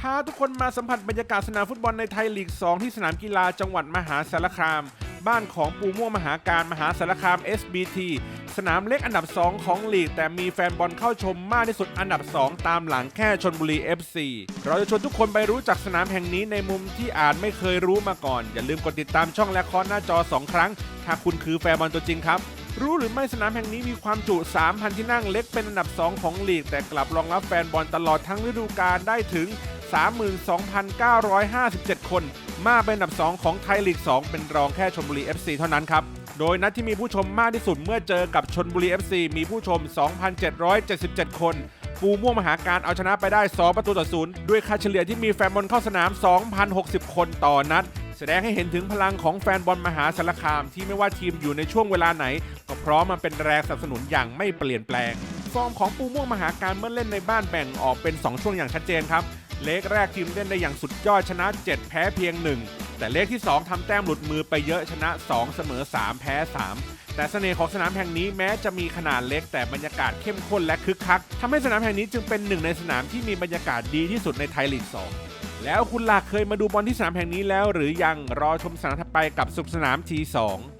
พาทุกคนมาสัมผัสบรรยากาศสนามฟุตบอลในไทยลีก 2 ที่สนามกีฬาจังหวัดมหาสารคาม บ้านของปูม่วงมหาการมหาสารคาม SBT สนามเล็กอันดับ 2 ของลีก แต่มีแฟนบอลเข้าชมมากที่สุดอันดับ 2 ตามหลังแค่ชนบุรี FC เราจะชวนทุกคนไปรู้จักสนามแห่งนี้ในมุมที่อาจไม่เคยรู้มาก่อน อย่าลืมกดติดตามช่องและคอนหน้าจอ 2 ครั้ง ถ้าคุณคือแฟนบอลตัวจริงครับรู้หรือไม่สนามแห่งนี้มีความจุ 3,000 ที่นั่งเล็กเป็นอันดับ 2 ของลีก แต่กลับรองรับแฟนบอลตลอดทั้งฤดูกาลได้ถึง 32,957 คน มากเป็นอันดับ 2 ของไทยลีก 2 เป็นรองแค่ชลบุรี FC เท่านั้นครับ โดยนัดที่มีผู้ชมมากที่สุดเมื่อเจอกับชนบุรี FC มีผู้ชม 2,777 คนปูม่วงมหาการเอาชนะไปได้ 2 ประตูต่อศูนย์ด้วยค่าเฉลี่ยที่มีแฟนบอลเข้าสนาม 2,060 คนต่อนัด แสดงให้เห็นถึงพลังของแฟนบอลมหาสารคามที่ไม่ว่าทีมอยู่ในช่วงเวลาไหน ก็พร้อมมาเป็นแรงสนับสนุนอย่างไม่เปลี่ยนแปลง ฟอร์มของปูม่วงมหาการเมื่อเล่นในบ้านแบ่งออกเป็น 2 ช่วงอย่างชัดเจนครับ เลกแรกทีมเล่นได้อย่างสุดยอดชนะ 7 แพ้เพียง 1 แต่เลกที่ 2ทำแต้มหลุดมือไปเยอะชนะ 2 เสมอ 3 แพ้ 3 แต่เสน่ห์ของสนามแห่งนี้แม้จะมีขนาดเล็กแต่บรรยากาศเข้มข้นและคึกคักทำให้สนามแห่งนี้จึงเป็นหนึ่งในสนามที่มีบรรยากาศดีที่สุดในไทยลีก 2 แล้วคุณล่ะเคยมาดูบอลที่สนามแห่งนี้แล้วหรือยังรอชมสนามถัดไปกับสุขสนามที2